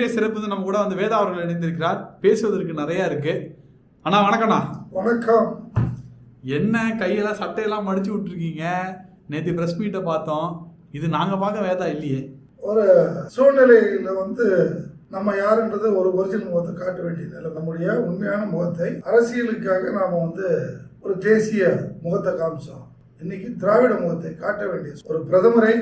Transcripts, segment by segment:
இன்றைய சிறப்பு நம்ம கூட வந்து வேதா அவர்கள் இணைந்திருக்கிறார். பேசுவதற்கு நிறைய இருக்கு. அண்ணா வணக்கம்ண்ணா. வணக்கம். என்ன கையெல்லாம் சட்டையெல்லாம் மடிச்சு விட்டுருக்கீங்க? நேற்று பிரஸ் மீட்டை பார்த்தோம். இது நாங்க பார்க்க வேதா இல்லையே? ஒரு சூழ்நிலையில வந்து நம்ம யாருன்றது ஒரு ஒரிஜினல் முகத்தை காட்ட வேண்டிய நிலை நம்முடைய உண்மையான முகத்தை அரசியலுக்காக நாம வந்து ஒரு தேசிய முகத்தை காமிச்சோம். இன்னைக்கு திராவிட முகத்தை காட்ட வேண்டிய ஒரு பிரதமரை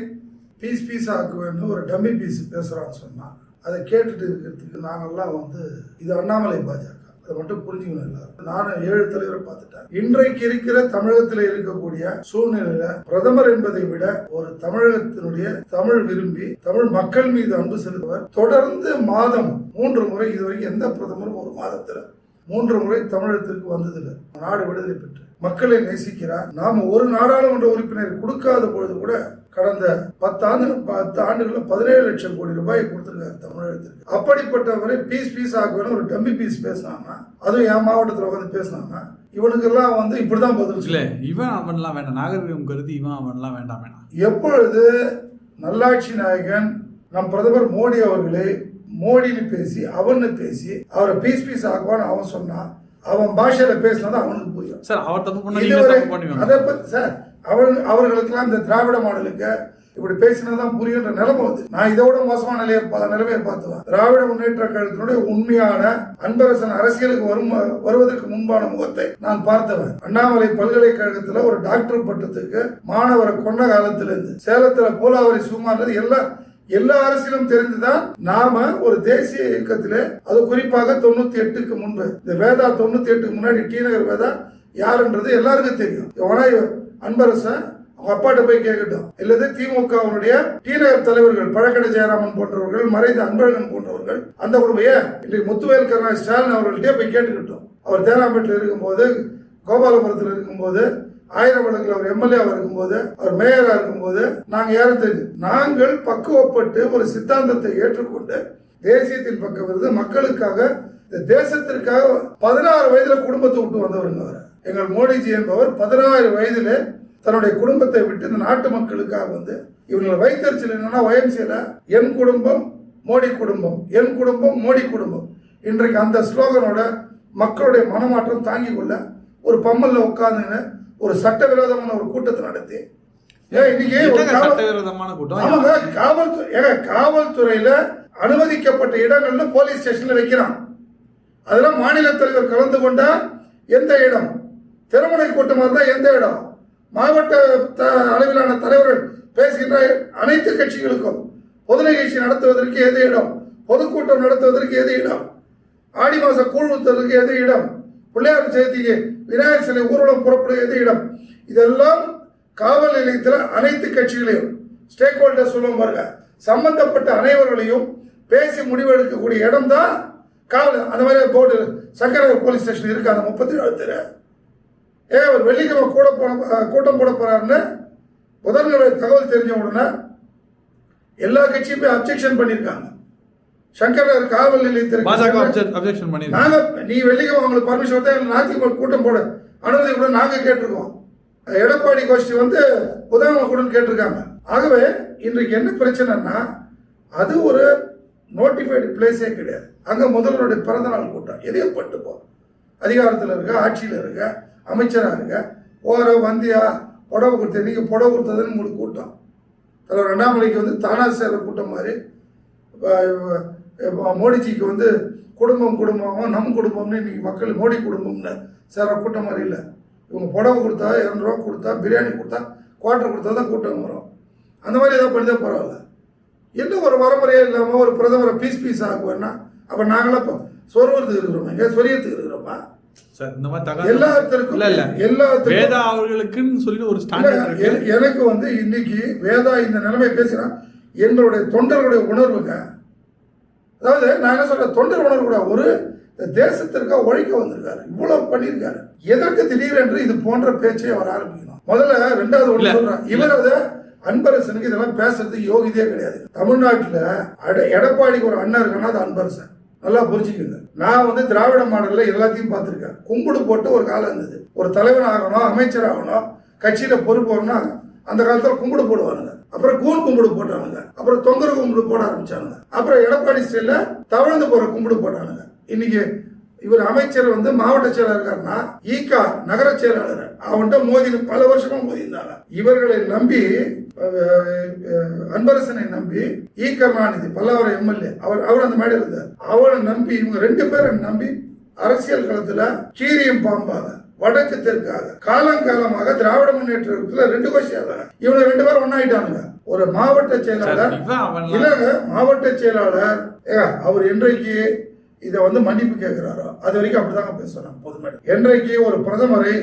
பீஸ் பீஸ் ஆக்குவேன்னு ஒரு டம்மி பீஸ் பேசுறான்னு சொன்னா அதை கேட்டுட்டு இருக்கிறதுக்கு நாங்கள்லாம் வந்து இது அண்ணாமலை பாஜக. அதை மட்டும் புரிஞ்சுக்கணும் எல்லாரும். நானும் ஏழு தலைவரை பார்த்துட்டேன். இன்றைக்கு இருக்கிற தமிழகத்தில் இருக்கக்கூடிய சூழ்நிலையில பிரதமர் என்பதை விட ஒரு தமிழகத்தினுடைய தமிழ் விரும்பி தமிழ் மக்கள் மீது அன்பு செலுத்துவர் தொடர்ந்து மாதம் மூன்று முறை இதுவரைக்கும் எந்த பிரதமரும் ஒரு மாதத்தில் மூன்று முறை தமிழகத்திற்கு வந்ததில்லை. நாடு விடுதலை பெற்று மக்களை நேசிக்கிறார். நாம ஒரு நாடாளுமன்ற உறுப்பினர் கொடுக்காத பொழுது கூட கடந்த பத்தாண்டு பத்து ஆண்டுகள்ல பதினேழு லட்சம் கோடி ரூபாய் கொடுத்திருக்காரு தமிழகத்திற்கு. அப்படிப்பட்டவரை பீஸ் பீஸ் ஆக்குவேன்னு ஒரு டம்மி பீஸ் பேசினாங்க. அதுவும் என் மாவட்டத்தில் உட்காந்து பேசினாங்க. இவனுக்கெல்லாம் வந்து இப்படிதான் பதில் இல்ல இவன் அவன்லாம் வேண்டாம். நாகரிகம் கருதி இவன் அவன்லாம் வேண்டாம் வேணாம். எப்பொழுது நல்லாட்சி நாயகன் நம் பிரதமர் மோடி அவர்களே மோடின்னு பேசி அவன்னு பேசி அவரை பீஸ் பீஸ் ஆக்குவான்னு அவன் சொன்னான். அவன் பாஷையில பேசினது அவனுக்கு புரியும். சார் அவர் தப்பு பண்ண அதை பத்தி சார் அவள் அவர்களுக்கெல்லாம் இந்த திராவிட மாடலுக்கு இப்படி பேசினதான் புரியுன்ற நிலைமை வந்து நான் இதோட மோசமான நிலையை பா- நிலைமையை பார்த்துவேன். திராவிட முன்னேற்ற கழகத்தினுடைய உண்மையான அன்பரசன் அரசியலுக்கு வரும் வருவதற்கு முன்பான முகத்தை நான் பார்த்தவன். அண்ணாமலை பல்கலைக்கழகத்துல ஒரு டாக்டர் பட்டத்துக்கு மாணவரை கொண்ட காலத்திலிருந்து சேலத்துல போலாவரி சுமார்ன்றது எல்லாம் எல்லா அரசியலும் தெரிந்துதான் நாம ஒரு தேசிய இயக்கத்திலே அது குறிப்பாக தொண்ணூத்தி எட்டுக்கு முன்பு. இந்த வேதா தொண்ணூத்தி எட்டுக்கு முன்னாடி டி நகர் வேதா யாருன்றது எல்லாருக்கும் தெரியும். எவனா அன்பரசன் அவங்க அப்பாட்ட போய் கேட்கட்டும் இல்லது திமுகவுடைய அவனுடைய நகர் தலைவர்கள் பழக்கடை ஜெயராமன் போன்றவர்கள் மறைந்த அன்பழகன் போன்றவர்கள் அந்த குடும்பைய இன்றைக்கு முத்துவேல் கருணாநிதி ஸ்டாலின் அவர்கள்ட்டே போய் கேட்டுக்கிட்டோம். அவர் தேனாம்பேட்டில் இருக்கும்போது கோபாலபுரத்தில் இருக்கும்போது ஆயிரம் வழக்கில் அவர் எம்எல்ஏவாக இருக்கும்போது அவர் மேயராக இருக்கும்போது நாங்கள் யாரும் தெரியும் நாங்கள் பக்குவப்பட்டு ஒரு சித்தாந்தத்தை ஏற்றுக்கொண்டு தேசியத்தின் பக்கம் இருந்து மக்களுக்காக தேசத்திற்காக பதினாறு வயதுல குடும்பத்தை விட்டு வந்தவருங்க அவர். எங்கள் மோடிஜி என்பவர் பதினாறு வயதிலே தன்னுடைய குடும்பத்தை விட்டு இந்த நாட்டு மக்களுக்காக வந்து இவங்களை வைத்தறிச்சல் என்னன்னா வயம்சியில என் குடும்பம் மோடி குடும்பம் என் குடும்பம் மோடி குடும்பம். இன்றைக்கு அந்த ஸ்லோகனோட மக்களுடைய மனமாற்றம் தாங்கிக் கொள்ள ஒரு பம்மல்ல உட்கார்ந்துன்னு ஒரு சட்டவிரோதமான ஒரு கூட்டத்தை நடத்தி. காவல்துறையில அனுமதிக்கப்பட்ட இடங்கள்ல போலீஸ் ஸ்டேஷன்ல வைக்கிறான். அதெல்லாம் மாநில தலைவர் கலந்து கொண்டா எந்த இடம்? திருமலை கூட்டமாக இருந்தால் எந்த இடம்? மாவட்ட த- அளவிலான தலைவர்கள் பேசுகின்ற அனைத்து கட்சிகளுக்கும் பொது நிகழ்ச்சி நடத்துவதற்கு எது இடம்? பொதுக்கூட்டம் நடத்துவதற்கு எது இடம்? ஆடி மாச கூழ் ஊத்துவதற்கு எது இடம்? பிள்ளையார் சேர்த்திக்கு விநாயகர் சிலை ஊர்வலம் புறப்படும் எது இடம்? இதெல்லாம் காவல் நிலையத்தில் அனைத்து கட்சிகளையும் ஸ்டேக் ஹோல்டர்ஸ் சொல்லுவோம் பாருங்க. சம்பந்தப்பட்ட அனைவர்களையும் பேசி முடிவெடுக்கக்கூடிய இடம் தான் காவல். அந்த மாதிரி போர்டு சங்கரவர் போலீஸ் ஸ்டேஷன் இருக்கு அந்த முப்பத்தி ஏழு தெரு. ஏ ஒரு வெள்ளிக்கிழமை கூட போன கூட்டம் போட போறாருன்னு புதன்கிழமை தகவல் தெரிஞ்ச உடனே எல்லா கட்சியுமே அப்செக்ஷன் பண்ணியிருக்காங்க சங்கரர் காவல் நிலையத்திற்கு பாஜக சென்று- அப்ஜெக்ஷன் பண்ணிருக்காங்க. நாங்க நீ வெள்ளிக்கிழமை உங்களுக்கு பர்மிஷன் தான் நாத்திக கூட்டம் போட. அனுமதி கூட நாங்க கேட்டிருக்கோம். எடப்பாடி கோஷ்டி வந்து புதன்கிழமை கூட கேட்டிருக்காங்க. ஆகவே இன்றைக்கு என்ன பிரச்சனைன்னா அது ஒரு நோட்டிஃபைடு பிளேஸே கிடையாது. அங்க முதல்வருடைய பிறந்த நாள் கூட்டம். எதையும் பட்டு போ அதிகாரத்தில் இருக்க ஆட்சியில் இருக்க அமைச்சராக இருக்க வந்தியா புடவை கொடுத்த நீங்க புடவை கொடுத்ததுன்னு உங்களுக்கு கூட்டம். தலைவர் அண்ணாமலைக்கு வந்து தானா சேர்ற கூட்டம் மாதிரி. மோடிஜிக்கு வந்து குடும்பம் குடும்பம் நம் குடும்பம்னு இன்றைக்கி மக்கள் மோடி குடும்பம்னு சேர்ற கூட்டம் மாதிரி இல்லை. இவங்க புடவை கொடுத்தா இரநூறுவா கொடுத்தா பிரியாணி கொடுத்தா குவார்டர் கொடுத்தா தான் கூட்டம் வரும். அந்த மாதிரி ஏதாவது பண்ணிதான் பரவாயில்ல. என்ன ஒரு வரமுறையே இல்லாமல் ஒரு பிரதமரை பீஸ் பீஸ் ஆகுவேன்னா அப்போ நாங்களாம் இப்போ சொருவத்துக்கு இருக்கிறோமா? எங்கே சொரியத்துக்கு இருக்கிறோமா? சார் இந்த மாதிரி தகவல் எல்லாத்திற்கும் இல்ல இல்ல. எல்லாத்துக்கும் வேதா அவர்களுக்குன்னு சொல்லிட்டு ஒரு ஸ்டாண்டர்ட் எனக்கு வந்து இன்னைக்கு வேதா இந்த நிலைமை பேசினா எங்களுடைய தொண்டர்களுடைய உணர்வுங்க. அதாவது நான் என்ன சொல்றேன் தொண்டர் உணர்வு கூட ஒரு தேசத்திற்காக உழைக்க வந்திருக்காரு. இவ்வளவு பண்ணியிருக்காரு. எதற்கு திடீரென்று இது போன்ற பேச்சை அவர் ஆரம்பிக்கணும்? முதல்ல ரெண்டாவது. ஒன்று சொல்றேன். இவர் அதை அன்பரசனுக்கு இதெல்லாம் பேசுறதுக்கு யோகியதே கிடையாது. தமிழ்நாட்டுல எடப்பாடிக்கு ஒரு அண்ணன் இருக்கான்னா அது அன்பரசன். நல்லா புரிஞ்சுக்கங்க. நான் வந்து திராவிட மாடலில் எல்லாத்தையும் பார்த்துருக்கேன். கும்பிடு போட்டு ஒரு காலம் இருந்தது. ஒரு தலைவர் ஆகணும் அமைச்சர் ஆகணும் கட்சியில் பொறுப்பு வரணும் அந்த காலத்தில் கும்பிடு போடுவானுங்க. அப்புறம் கூன் கும்பிடு போட்டானுங்க. அப்புறம் தொங்கர கும்பிடு போட ஆரம்பிச்சானுங்க. அப்புறம் எடப்பாடி ஸ்டைல்ல தவழ்ந்து போற கும்பிடு போட்டானுங்க. இன்னைக்கு இவர் அமைச்சர் வந்து மாவட்ட செயலாளர் இருக்காருன்னா ஈகா நகர செயலாளர். அவன்கிட்ட மோதி பல வருஷமா மோதி இருந்தாங்க இவர்களை நம்பி அன்பரசனை நம்பி ஈ கருணாநிதி பல்லாவரம் எம்எல்ஏ. அவர் அவர் அந்த மேடையில் இருந்தார். அவரை நம்பி இவங்க ரெண்டு பேரை நம்பி அரசியல் களத்துல கீரியும் பாம்பாக வடக்கு தெற்காக காலங்காலமாக திராவிட முன்னேற்றத்துல ரெண்டு கோஷியாக இவங்க ரெண்டு பேரும் ஒன்னாயிட்டானுங்க ஒரு மாவட்ட செயலாளர் இல்லங்க மாவட்ட செயலாளர் அவர் என்றைக்கு இதை வந்து மன்னிப்பு கேட்கிறாரோ அது வரைக்கும் அப்படிதாங்க பேசுறாங்க பொதுமேடை. என்றைக்கு ஒரு பிரதமரை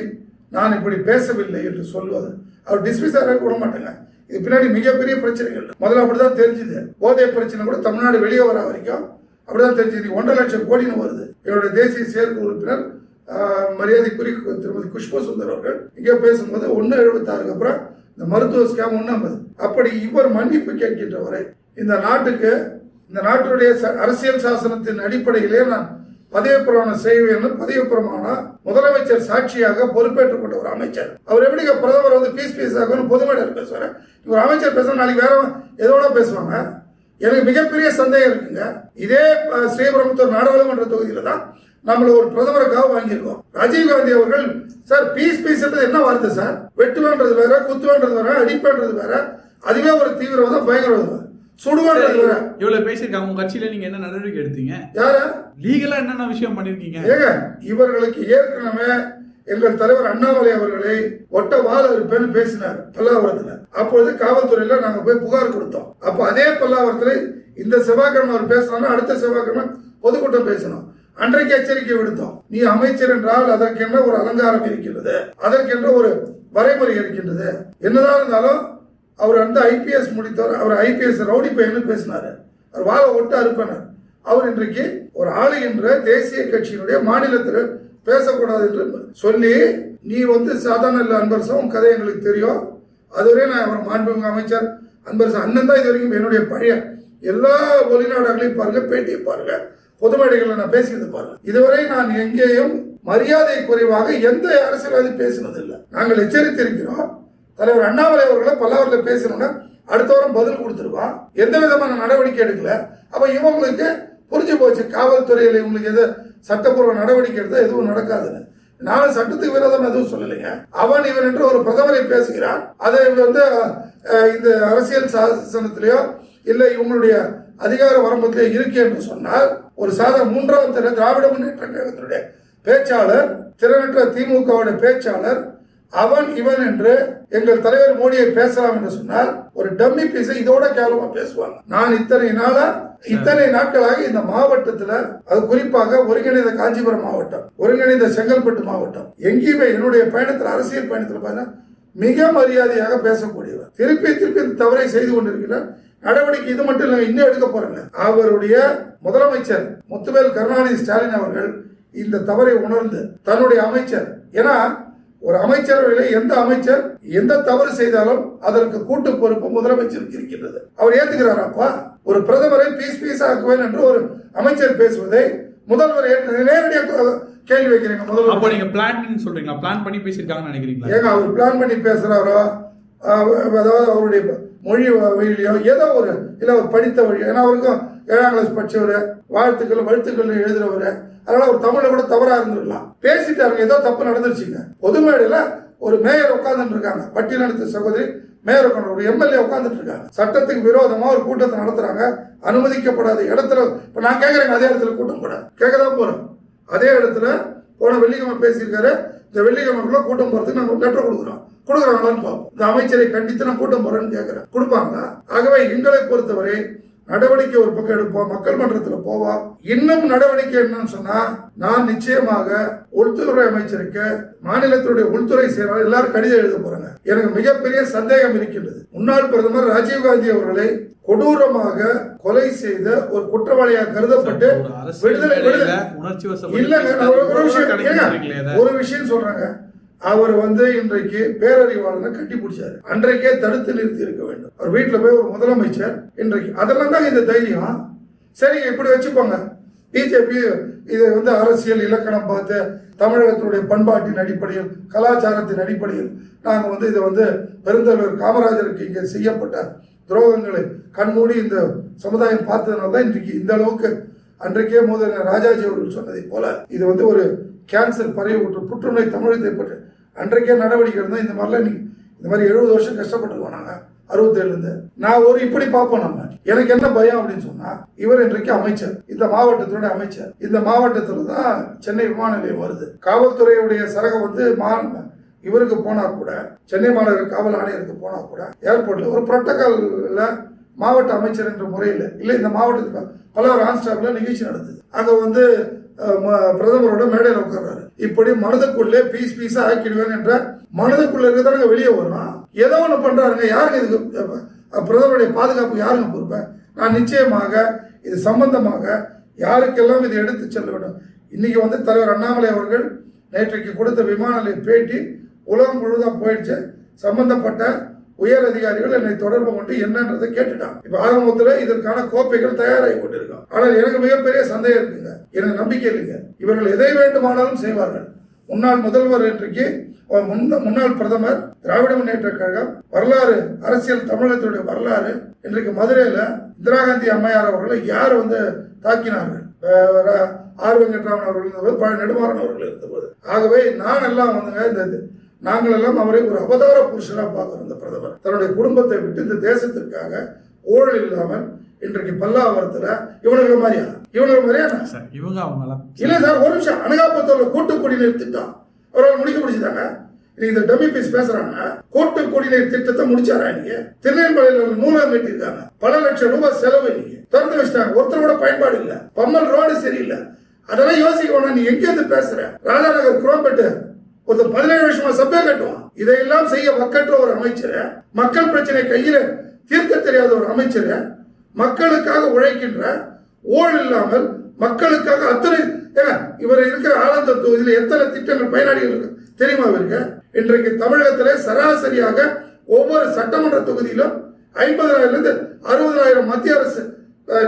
நான் இப்படி பேசவில்லை என்று சொல்வது அவர் டிஸ்மிஸ் ஆக விட மாட்டேங்க இது பின்னாடி மிகப்பெரிய பிரச்சனைகள். முதல்ல அப்படிதான் தெரிஞ்சுது. போதை பிரச்சனை கூட தமிழ்நாடு வெளியே வர வரைக்கும் அப்படிதான் தெரிஞ்சுது. ஒன்றரை லட்சம் கோடின்னு வருது. என்னுடைய தேசிய செயற்கை உறுப்பினர் மரியாதைக்குரிய திருமதி குஷ்பு சுந்தர் அவர்கள் இங்கே பேசும்போது ஒன்று எழுபத்தாறுக்கு அப்புறம் இந்த மருத்துவ ஸ்கேம் ஒன்று ஐம்பது. அப்படி இவர் மன்னிப்பு கேட்கின்ற வரை இந்த நாட்டுக்கு இந்த நாட்டுடைய ச- அரசியல் சாசனத்தின் அடிப்படையிலே நான் பதவி பிரமாணம் செய்வேன் பதவி பிரமாணம் முதலமைச்சர் சாட்சியாக பொறுப்பேற்றுக் கொண்ட ஒரு அமைச்சர். அவர் எப்படிங்க பிரதமர் வந்து பீஸ் பீஸ் ஆகணும் பொதுமேடையில் பேசுவார்? ஒரு அமைச்சர் பேச நாளைக்கு வேற எதோட பேசுவாங்க? எனக்கு மிகப்பெரிய சந்தேகம் இருக்குங்க. இதே அஹ், ஸ்ரீபெரும்புத்தூர் நாடாளுமன்ற தொகுதியில தான் நம்மள ஒரு பிரதமருக்காக வாங்கியிருக்கோம். ராஜீவ்காந்தி அவர்கள் சார் பீஸ் பீஸ்ன்றது என்ன வார்த்தை சார்? வெட்டுவேன்றது வேற குத்துவேன்றது வேற அடிப்பேன்றது வேற அதுவே ஒரு தீவிரவாதம் பயங்கரவாதம். வேற இவ்வளவு பேசியிருக்காங்க. உங்க கட்சியில நீங்க என்ன நடவடிக்கை எடுத்தீங்க? யார? லீகலா என்னென்ன விஷயம் பண்ணிருக்கீங்க ஏங்க இவர்களுக்கு ஏற்கனவே எங்கள் தலைவர் அண்ணாமலை அவர்களை ஒட்ட வாழ இருப்பேன்னு பேசினார் பல்லாவரத்துல. அப்பொழுது காவல்துறையில நாங்க போய் புகார் கொடுத்தோம். அப்ப அதே பல்லாவரத்துல இந்த செவ்வாய்க்கிழமை அவர் பேசினாலும் அடுத்த செவ்வாய்க்கிழமை பொதுக்கூட்டம் பேசணும். அன்றைக்கு எச்சரிக்கை விடுத்தோம். நீ அமைச்சர் என்றால் அதற்கென்ற ஒரு அலங்காரம் இருக்கிறது அதற்கென்ற ஒரு வரைமுறை இருக்கின்றது. என்னதான் இருந்தாலும் அவர் வந்து ஐபிஎஸ் முடித்தவர் அவர் ஐபிஎஸ் ரவுடி பையனு பேசினாரு. அவர் வாழ ஒட்டு அறுப்பினார். அவர் இன்றைக்கு ஒரு ஆளுகின்ற தேசிய கட்சியினுடைய மாநிலத்தில் பேசக்கூடாது என்று சொல்லி நீ வந்து சாதாரண இல்லை அன்பரசன் உன் கதை எங்களுக்கு தெரியும். அதுவரை நான் அவர் மாண்புமிகு அமைச்சர் அன்பரசன் அண்ணன் தான் இது வரைக்கும் என்னுடைய பழைய எல்லா வெளிநாடுகளையும் பாருங்க பேட்டியை பாருங்க பொது மேடைகளில் நான் பேசியது பாருங்க. இதுவரை நான் எங்கேயும் மரியாதை குறைவாக எந்த அரசியல்வாதி பேசினதில்லை. நாங்கள் எச்சரித்திருக்கிறோம். தலைவர் அண்ணாமலை அவர்களை பல்லாவரில் பேசணும்னா அடுத்த வாரம் பதில் கொடுத்துருவான் எந்த விதமான நடவடிக்கை எடுக்கல. அப்ப இவங்களுக்கு புரிஞ்சு போச்சு காவல்துறையில் இவங்களுக்கு எது சட்டப்பூர்வ நடவடிக்கை எடுத்தால் எதுவும் நடக்காதுன்னு. நான் சட்டத்துக்கு விரோதம் எதுவும் சொல்லலைங்க. அவன் இவன் என்று ஒரு பிரதமரை பேசுகிறான். அதை வந்து இந்த அரசியல் சாசனத்திலேயோ இல்லை இவங்களுடைய அதிகார வரம்பத்திலே இருக்கு என்று சொன்னால் ஒரு சாத மூன்றாம் திராவிட முன்னேற்ற கழகத்தினுடைய பேச்சாளர் திறனற்ற திமுகவுடைய பேச்சாளர் அவன் இவன் என்று எங்கள் தலைவர் மோடியை பேசலாம் என்று சொன்னால் ஒரு டம்மி பீஸை இதோட கேவலமா பேசுவாங்க. நான் இத்தனை நாளா இத்தனை நாட்களாக இந்த மாவட்டத்துல அது குறிப்பாக ஒருங்கிணைந்த காஞ்சிபுரம் மாவட்டம் ஒருங்கிணைந்த செங்கல்பட்டு மாவட்டம் எங்கேயுமே என்னுடைய பயணத்தில் அரசியல் பயணத்தில் பார்த்தா மிக மரியாதையாக பேசக்கூடியவர். திருப்பி திருப்பி இந்த தவறை செய்து கொண்டிருக்கிறார் நடவடிக்கை இது மட்டும் இல்லை இன்னும் எடுக்க போறாங்க. அவருடைய முதலமைச்சர் முத்துவேல் கருணாநிதி ஸ்டாலின் அவர்கள் இந்த தவறை உணர்ந்து தன்னுடைய அமைச்சர் ஏன்னா ஒரு அமைச்சரவையில எந்த அமைச்சர் எந்த தவறு செய்தாலும் அதற்கு கூட்டு பொறுப்பு முதலமைச்சருக்கு இருக்கின்றது. அவர் ஏத்துக்கிறாராப்பா? ஒரு பிரதமரை பீஸ் பீஸ் ஆக்குவேன் என்று ஒரு அமைச்சர் பேசுவதை முதல்வர் ஏற்று- நேரடியாக கேள்வி வைக்கிறீங்க அப்போ முதல்வர் நீங்க பிளான் சொல்றீங்களா? பிளான் பண்ணி பேசியிருக்காங்கன்னு நினைக்கிறீங்களா? ஏங்க அவர் பிளான் பண்ணி பேசுறாரோ? அதாவது அவருடைய மொழி வழியிலையோ ஏதோ ஒரு இல்லை அவர் படித்த வழி ஏன்னா அவருக்கும் ஏழாம் கிளாஸ் படிச்சவர் வாழ்த்துக்கள் வாழ்த்துக்கள் எழுதுறவர் அதனால ஒரு தமிழ்ல கூட தவறா இருந்துடலாம். பேசிட்டாருங்க ஏதோ தப்பு நடந்துருச்சுங்க. பொது மேடையில ஒரு மேயர் உட்கார்ந்துட்டு இருக்காங்க பட்டியலெடுத்த சகோதரி மேயர் உட்காந்து ஒரு எம்எல்ஏ உட்காந்துட்டு இருக்காங்க சட்டத்துக்கு விரோதமா ஒரு கூட்டத்தை நடத்துறாங்க. அனுமதிக்கப்படாத இடத்துல இப்ப நான் கேட்கறேங்க அதே இடத்துல கூட்டம் கூட கேட்கதான் போறோம் அதே இடத்துல போன வெள்ளிக்கிழமை பேசியிருக்காரு. இந்த வெள்ளிக்கிழமைக்குள்ள கூட்டம் போறதுக்கு நம்ம லெட்டர் கொடுக்குறோம். கொடுக்குறாங்களான்னு பார்ப்போம். இந்த அமைச்சரை கண்டித்து நான் கூட்டம் போறேன்னு கேட்கிறேன் கொடுப்பாங்களா? ஆகவே எங்களை பொறுத்தவரை நடவடிக்கை ஒரு பக்கம் எடுப்போம் மக்கள் மன்றத்தில் போவோம் இன்னும் நடவடிக்கை என்னன்னு சொன்னா நான் நிச்சயமாக உள்துறை அமைச்சருக்கு மாநிலத்தினுடைய உள்துறை செயலாளர் எல்லாரும் கடிதம் எழுத போறாங்க. எனக்கு மிகப்பெரிய சந்தேகம் இருக்கின்றது. முன்னாள் பிரதமர் ராஜீவ்காந்தி அவர்களை கொடூரமாக கொலை செய்த ஒரு குற்றவாளியாக கருதப்பட்டு விடுதலை விடுதலை. இல்லங்க ஒரு- விஷயம். ஒரு விஷயம் சொல்றாங்க. அவர் வந்து இன்றைக்கு பேரறிவாளனை கட்டி பிடிச்சாரு அன்றைக்கே தடுத்து நிறுத்தி இருக்க வேண்டும். அவர் வீட்டில் போய் ஒரு முதலமைச்சர் இன்றைக்கு. அதெல்லாம் தான் இந்த தைரியம். சரிங்க இப்படி வச்சுப்போங்க பிஜேபி இதை வந்து அரசியல் இலக்கணம் பார்த்து தமிழகத்தினுடைய பண்பாட்டின் அடிப்படையில் கலாச்சாரத்தின் அடிப்படையில் நாங்கள் வந்து இதை வந்து பெருந்தலைவர் காமராஜருக்கு இங்கே செய்யப்பட்ட துரோகங்களை கண்மூடி இந்த சமுதாயம் பார்த்ததுனால தான் இன்றைக்கு இந்த அளவுக்கு அன்றைக்கே முதல்வர் ராஜாஜி அவர்கள் சொன்னதை போல இது வந்து ஒரு கேன்சர் பரவி விட்டு புற்றுநோய் தமிழகத்தை பற்றி அன்றைக்கே நடவடிக்கை இருந்தால் இந்த மாதிரிலாம் நீ இந்த மாதிரி எழுபது வருஷம் கஷ்டப்பட்டுருக்கோம் நாங்கள் அறுபத்தேழுலேருந்து. நான் ஒரு இப்படி பார்ப்போம் நம்ம. எனக்கு என்ன பயம் அப்படின்னு சொன்னால் இவர் இன்றைக்கு அமைச்சர். இந்த மாவட்டத்தினுடைய அமைச்சர். இந்த மாவட்டத்தில் தான் சென்னை விமான நிலையம் வருது. காவல்துறையுடைய சரகம் வந்து மா இவருக்கு போனால் கூட சென்னை மாநகர காவல் ஆணையருக்கு போனால் கூட ஏர்போர்ட்டில் ஒரு புரோட்டோகால்ல மாவட்ட அமைச்சர் என்ற முறையில் இல்லை இந்த மாவட்டத்துக்கு பல ஆன்ஸ்டாப்ல நிகழ்ச்சி நடந்தது. அங்கே வந்து பிரதமரோட மேடையில் உட்கார்றாரு. இப்படி மனதுக்குள்ளே பீஸ் பீஸா ஆக்கிடுவேன் என்ற மனதுக்குள்ள இருக்கிறதாங்க வெளியே வரும் ஏதோ ஒன்று பண்றாருங்க. யாருங்க இதுக்கு பிரதமருடைய பாதுகாப்பு யாருங்க பொறுப்பேன் நான் நிச்சயமாக இது சம்பந்தமாக யாருக்கெல்லாம் இது எடுத்து செல்ல வேண்டும்? இன்னைக்கு வந்து தலைவர் அண்ணாமலை அவர்கள் நேற்றைக்கு கொடுத்த விமான நிலைய பேட்டி உலகம் முழுவதும் போயிடுச்சு. சம்பந்தப்பட்ட உயர் அதிகாரிகள் என்னை தொடர்பு கொண்டு என்னன்றதை கேட்டுட்டாங்க. இப்ப ஆரம்பத்தில் இதற்கான கோப்பைகள் தயாராகி கொண்டிருக்கோம் ஆனால் எனக்கு மிகப்பெரிய சந்தேகம் இருக்குங்க. எனக்கு நம்பிக்கை இல்லைங்க. இவர்கள் எதை வேண்டுமானாலும் செய்வார்கள். முன்னாள் முதல்வர் இன்றைக்கு முன்னாள் பிரதமர் திராவிட முன்னேற்ற கழகம் வரலாறு அரசியல் தமிழகத்துடைய வரலாறு இன்றைக்கு மதுரையில இந்திரா காந்தி அம்மையார் அவர்களை யார் வந்து தாக்கினார்கள்? ஆர் வெங்கட்ராமன் அவர்கள் இருந்தபோது பழ நெடுமாறன் அவர்கள் இருந்தபோது. ஆகவே நான் எல்லாம் வந்துங்க இந்த இது- நாங்கள் எல்லாம் அவரை ஒரு அவதார புருஷனா பார்க்கிறோம் இந்த பிரதமர். தன்னுடைய குடும்பத்தை விட்டு இந்த தேசத்திற்காக ஊழல் இல்லாமல் இன்றைக்கு பல்லாவரத்துல இவனுங்களை மாதிரியா? இவனுங்களை மாதிரியா? சார் இவங்க அவங்களாம் இல்ல சார் ஒரு நிமிஷம். அனகாபுரத்துல கூட்டு குடிநீர் திட்டம் அவரால் முடிக்க முடிச்சுதாங்க நீங்க இந்த டம்மி பீஸ் பேசுறாங்க. கூட்டு குடிநீர் திட்டத்தை முடிச்சாரா நீங்க திருநெல்வேலியில நூலகம் கட்டியிருக்காங்க. பல லட்சம் ரூபாய் செலவு இன்னைக்கு. திறந்து வச்சிட்டாங்க. ஒருத்தர் கூட பயன்பாடு இல்ல. பம்மல் ரோடு சரியில்லை. அதெல்லாம் யோசிக்க வேணாம். நீ எங்க இருந்து பேசுற? ராஜாநகர் குரோம்பேட்டு. ஒரு பதினேழு வருஷமா சபை கட்டுவான். இதையெல்லாம் செய்ய வக்கற்ற ஒரு அமைச்சர் மக்கள் பிரச்சனை கையில தீர்க்க தெரியாத ஒரு அமைச்சர் மக்களுக்காக உழைக்கின்ற ஊழல் இல்லாமல் மக்களுக்காக அத்தனை இவர் இருக்கிற ஆனந்த தொகுதியில் எத்தனை திட்டங்கள் பயனாளிகள் இருக்கு? தெரியுமா இவருக்கு? இன்றைக்கு தமிழகத்தில் சராசரியாக ஒவ்வொரு சட்டமன்ற தொகுதியிலும் ஐம்பதாயிரம் இருந்து அறுபதாயிரம் மத்திய அரசு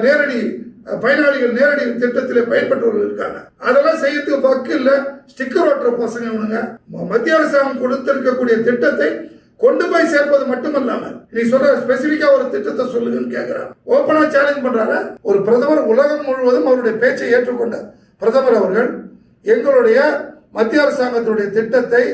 நேரடி பயனாளிகள் நேரடி திட்டத்திலே பயன்பெற்றவர்கள் இருக்காங்க. அதெல்லாம் செய்யறதுக்கு பக்கு இல்ல. ஸ்டிக்கர் ஓட்டுற பசங்க இவனுங்க. மத்திய அரசாங்கம் கொடுத்திருக்கக்கூடிய திட்டத்தை கொண்டு போய் சேர்ப்பது மட்டுமல்லாம நீ சொல்ற ஸ்பெசிபிக்கா ஒரு திட்டத்தை சொல்லுங்கன்னு கேக்குறாரு ஓபனா சேலஞ்ச் பண்றாரு ஒரு பிரதமர் உலகம் முழுவதும் அவருடைய பேச்சை ஏற்றுக்கொண்ட பிரதமர் அவர்கள் எங்களுடைய மத்திய அரசாங்கத்துடைய திட்டத்தை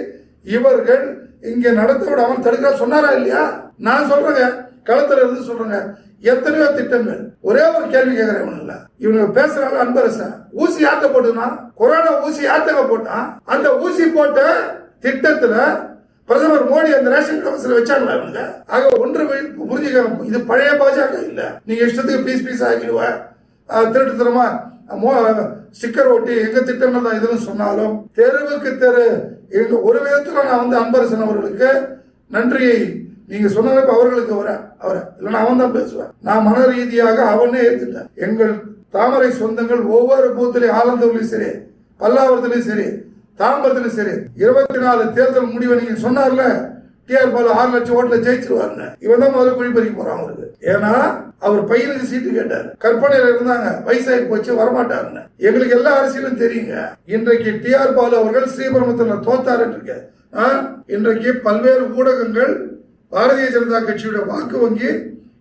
இவர்கள் இங்க நடத்த விடாமல் தடுக்க சொன்னாரா இல்லையா? நான் சொல்றேங்க. களத்துல இருந்து சொல்றேங்க. எத்தனையோ திட்டங்கள். ஒரே ஒரு கேள்வி கேட்கிறேன் இவனுங்கள இவங்க பேசுறாங்க அன்பரச ஊசி ஆத்த போட்டுனா கொரோனா ஊசி யாத்தங்க போட்டான் அந்த ஊசி போட்ட திட்டத்துல பிரதமர் மோடி அந்த ரேஷன் கவுன்சில் வச்சாங்களா இவங்க? ஆக ஒன்று புரிஞ்சுக்க இது பழைய பாஜக இல்ல. நீங்க இஷ்டத்துக்கு பீஸ் பீஸ் ஆக்கிடுவ. திருட்டுத்தனமா மோ ஸ்டிக்கர் ஒட்டி எங்க திட்டங்கள் தான் இதுன்னு சொன்னாலும் தெருவுக்கு தெரு. எங்க ஒரு விதத்துல நான் வந்து அன்பரசன் அவர்களுக்கு நன்றியை நீங்க சொன்ன அவர்களுக்கு வர அவரை. இல்லைன்னா அவன் தான் பேசுவேன். நான் மன ரீதியாக அவனே ஏற்றுட்டேன் எங்கள் தாமரை சொந்தங்கள் ஒவ்வொரு பூத்திலையும் ஆலந்தூர்லையும் சரி பல்லாவரத்துலையும் சரி தாம்பரத்துலையும் சரி இருபத்தி நாலு தேர்தல் முடிவை நீங்க சொன்னார்ல டிஆர் பாலு ஆறு லட்சம் ஓட்டுல ஜெயிச்சிருவாருன்னு. இவன் தான் முதல்ல குழிப்பறிக்க போறான் அவருக்கு. ஏன்னா அவர் பையனுக்கு சீட்டு கேட்டார். கற்பனையில இருந்தாங்க வயசாகி போச்சு வரமாட்டாருன்னு. எங்களுக்கு எல்லா அரசியலும் தெரியுங்க. இன்றைக்கு டிஆர் பாலு அவர்கள் ஸ்ரீபெருமத்தில் தோத்தாருன்னு இருக்கு ஆ? இன்றைக்கு பல்வேறு ஊடகங்கள் பாரதிய ஜனதா கட்சியுடைய வாக்கு வங்கி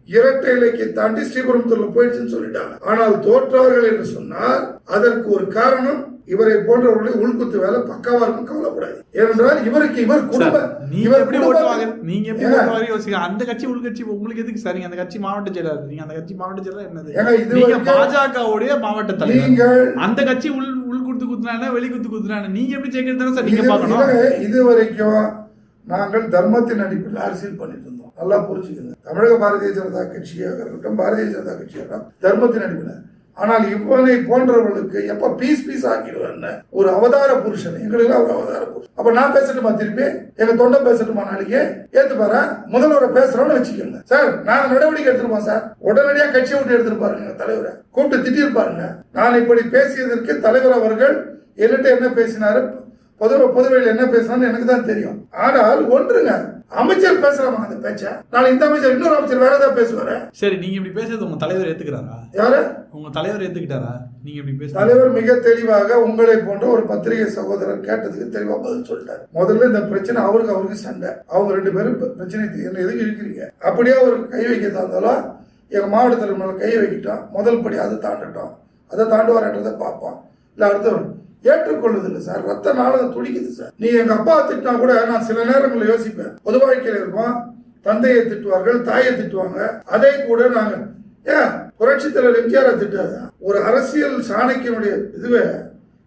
இரட்டை இலைக்கு தாண்டி ஸ்ரீபெரும்புத்தூர்ல போயிடுச்சுன்னு சொல்லிட்டாங்க. ஆனால் தோற்றார்கள் என்று சொன்னால் அதற்கு ஒரு காரணம் இவரை போன்றவர்களுடைய உள்குத்து வேலை பக்காவா இருக்கும் கவலைப்படாது ஏனென்றால் இவருக்கு இவர் குடும்ப இவர் எப்படி குடும்ப- ஓட்டு வாங்க நீங்க எப்படி யோசிக்க அந்த கட்சி உள்கட்சி உங்களுக்கு எதுக்கு சரிங்க அந்த கட்சி மாவட்ட செயலாளர். நீங்க அந்த கட்சி மாவட்ட செயலாளர் என்னது? நீங்க பாஜகவுடைய மாவட்ட தலைவர். நீங்கள் அந்த கட்சி உள் உள் குடுத்து குத்துறாங்க வெளி குத்து குத்துறாங்க நீங்க எப்படி ஜெயிக்கிறது சார் நீங்க இதுல- இது வரைக்கும் நாங்கள் தர்மத்தின் அடிப்படையில் அரசியல் பண்ணிட்டு இருந்தோம். நல்லா புரிஞ்சுக்கணும் தமிழக பாரதிய ஜனதா கட்சியாக இருக்கட்டும் பாரதிய ஜனதா கட்சியாக இருக்கட்டும் தர்மத்தின் அடிப்படையில். ஆனால் இவனை போன்றவர்களுக்கு எப்ப பீஸ் பீஸ் ஆக்கிடுவான்னு ஒரு அவதார புருஷன் எங்களுக்கு ஒரு அவதார புருஷன். அப்ப நான் பேசட்டுமா திருப்பி? எங்க தொண்டை பேசட்டுமா நாளைக்கு? ஏத்து பாரு முதல்வரை பேசுறோம்னு வச்சுக்கோங்க. சார் நாங்க நடவடிக்கை எடுத்துருவோம் சார். உடனடியா கட்சியை விட்டு எடுத்துட்டு பாருங்க தலைவரை. கூப்பிட்டு திட்டிருப்பாருங்க. நான் இப்படி பேசியதற்கு தலைவர் அவர்கள் என்னிட்ட என்ன பேசினாரு? பொது பொதுவெளியில் என்ன பேசினான்னு எனக்கு தான் தெரியும். ஆனால் ஒன்றுங்க. அமைச்சர் பேசலாமா அந்த பேச்ச? நாளை இந்த அமைச்சர் இன்னொரு அமைச்சர் வேற ஏதாவது பேசுவாரு? சரி நீங்க இப்படி பேசுறது உங்க தலைவர் ஏத்துக்கிறாரா? யாரு? உங்க தலைவர் ஏத்துக்கிட்டாரா? நீங்க இப்படி பேசுறது. தலைவர் மிக தெளிவாக உங்களை போன்ற ஒரு பத்திரிகை சகோதரர் கேட்டதுக்கு தெளிவா பதில் சொல்லிட்டாரு. முதல்ல இந்த பிரச்சனை அவருக்கு அவருக்கு சண்டை. அவங்க ரெண்டு பேரும் பிரச்சனை என்ன எதுக்கு இருக்கிறீங்க? அப்படியே அவர் கை வைக்க இருந்தாலும் எங்க மாவட்டத்தில் மேல கை வைக்கிட்டோம். முதல் படி அதை தாண்டட்டும். அதை தாண்டுவார்ன்றதை பார்ப்போம். இல்ல அடுத்தவர் ஏற்றுக்கொள்ளுது இல்லை சார். ரத்த நாளம் துடிக்குது சார். நீ எங்க அப்பா திட்டினா கூட நான் சில நேரங்களில் யோசிப்பேன். பொது வாழ்க்கையில் இருப்போம். தந்தையை திட்டுவார்கள் தாயை திட்டுவாங்க. அதை கூட நாங்க ஏன்? புரட்சி தலைவர் எம்ஜிஆர் திட்டாத? ஒரு அரசியல் சாணக்கியனுடைய இதுவே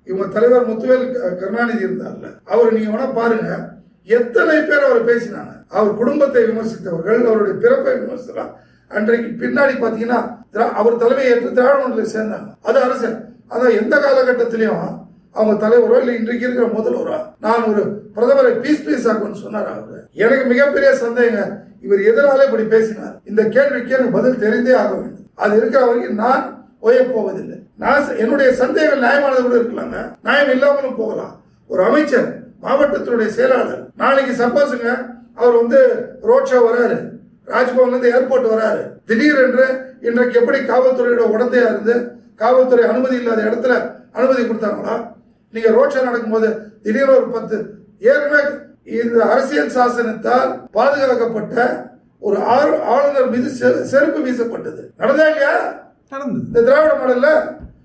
இவங்க தலைவர் முத்துவேல் க- கருணாநிதி இருந்தார்ல அவர் நீங்க வேணா பாருங்க. எத்தனை பேர் அவர் பேசினாங்க? அவர் குடும்பத்தை விமர்சித்தவர்கள் அவருடைய பிறப்பை விமர்சித்தலாம் அன்றைக்கு பின்னாடி பாத்தீங்கன்னா திரா- அவர் தலைமையை ஏற்று திராவிட சேர்ந்தாங்க. அது அரசியல். அதான் எந்த காலகட்டத்திலையும் அவங்க தலைவரோ இல்லை இன்றைக்கு இருக்கிற முதல்வரோ? நான் ஒரு பிரதமரை பீஸ் பீஸ் ஆகும்னு சொன்னார் அவரு? எனக்கு மிகப்பெரிய சந்தேகம். இவர் எதனால இப்படி பேசினார்? இந்த கேள்விக்கு எனக்கு பதில் தெரிந்தே ஆக வேண்டும். அது இருக்கிற வரைக்கும் நான் ஓய போவதில்லை. நான் என்னுடைய சந்தேகங்கள் நியாயமானது கூட இருக்கலாங்க. நியாயம் இல்லாமலும் போகலாம். ஒரு அமைச்சர் மாவட்டத்தினுடைய செயலாளர் நாளைக்கு சப்போஸுங்க அவர் வந்து ரோட் ஷோ வராரு. ராஜ்பவன்ல இருந்து ஏர்போர்ட் வராரு. திடீரென்று இன்றைக்கு எப்படி காவல்துறையோட உடந்தையா இருந்து காவல்துறை அனுமதி இல்லாத இடத்துல அனுமதி கொடுத்தாங்களா? நீங்க ரோட் ஷோ நடக்கும்போது திடீர்னு ஒரு பத்து. ஏற்கனவே இந்த அரசியல் சாசனத்தால் பாதுகாக்கப்பட்ட ஒரு ஆளு- ஆளுநர் மீது செருப்பு வீசப்பட்டது. நடந்தா இல்லையா? நடந்தது. இந்த திராவிட மாடல்ல